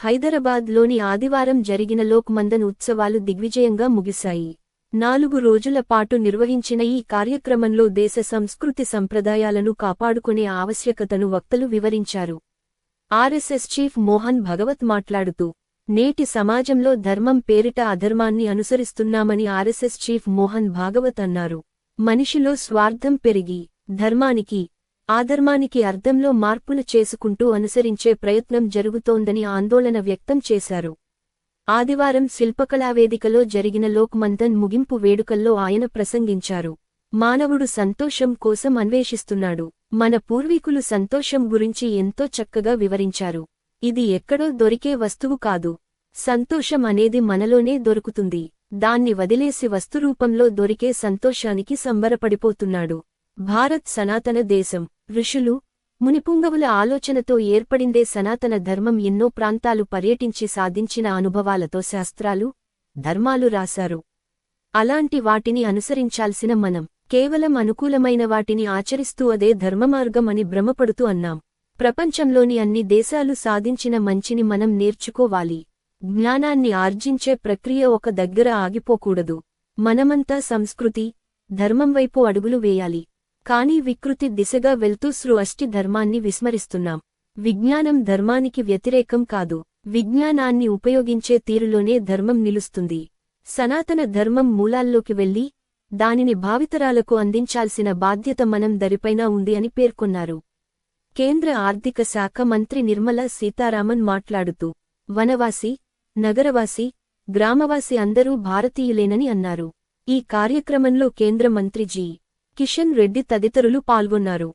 హైదరాబాద్లోని ఆదివారం జరిగిన లోక్మందన్ ఉత్సవాలు దిగ్విజయంగా ముగిశాయి. నాలుగు రోజుల పాటు నిర్వహించిన ఈ కార్యక్రమంలో దేశ సంస్కృతి సంప్రదాయాలను కాపాడుకునే ఆవశ్యకతను వక్తలు వివరించారు. ఆర్ఎస్ఎస్ చీఫ్ మోహన్ భగవత్ మాట్లాడుతూ నేటి సమాజంలో ధర్మం పేరిట అధర్మాన్ని అనుసరిస్తున్నామని ఆర్ఎస్ఎస్ చీఫ్ మోహన్ భాగవత్ అన్నారు. మనిషిలో స్వార్థం పెరిగి ధర్మానికి ఆధర్మానికి అర్థంలో మార్పులు చేసుకుంటూ అనుసరించే ప్రయత్నం జరుగుతోందని ఆందోళన వ్యక్తం చేశారు. ఆదివారం శిల్పకళావేదికలో జరిగిన లోక్మందన్ ముగింపు వేడుకల్లో ఆయన ప్రసంగించారు. మానవుడు సంతోషం కోసం అన్వేషిస్తున్నాడు. మన పూర్వీకులు సంతోషం గురించి ఎంతో చక్కగా వివరించారు. ఇది ఎక్కడో దొరికే వస్తువు కాదు. సంతోషం అనేది మనలోనే దొరుకుతుంది. దాన్ని వదిలేసి వస్తురూపంలో దొరికే సంతోషానికి సంబరపడిపోతున్నాడు. భారత్ సనాతన దేశం. ఋషులు మునిపుంగవుల ఆలోచనతో ఏర్పడిందే సనాతన ధర్మం ఎన్నో ప్రాంతాలు పర్యటించి సాధించిన అనుభవాలతో శాస్త్రాలు ధర్మాలు రాశారు. అలాంటి వాటిని అనుసరించాల్సిన మనం కేవలం అనుకూలమైన వాటిని ఆచరిస్తూ అదే ధర్మమార్గం అని భ్రమపడుతూ అన్నాం. ప్రపంచంలోని అన్ని దేశాలు సాధించిన మంచిని మనం నేర్చుకోవాలి. జ్ఞానాన్ని ఆర్జించే ప్రక్రియ ఒక దగ్గర ఆగిపోకూడదు. మనమంతా సంస్కృతి ధర్మం వైపు అడుగులు వేయాలి. కానీ వికృతి దిశగా వెళ్తూ సృష్టి ధర్మాన్ని విస్మరిస్తున్నాం. విజ్ఞానం ధర్మానికి వ్యతిరేకం కాదు. విజ్ఞానాన్ని ఉపయోగించే తీరులోనే ధర్మం నిలుస్తుంది. సనాతన ధర్మం మూలాల్లోకి వెళ్ళి దానిని భావితరాలకు అందించాల్సిన బాధ్యత మనం దరిపైన ఉంది అని పేర్కొన్నారు. కేంద్ర ఆర్థిక శాఖ మంత్రి నిర్మలా సీతారామన్ మాట్లాడుతూ వనవాసి నగరవాసి గ్రామవాసి అందరూ భారతీయులేనని అన్నారు. ఈ కార్యక్రమంలో కేంద్ర మంత్రి జి. కిషన్ రెడ్డి తదితరులు పాల్గొన్నారు.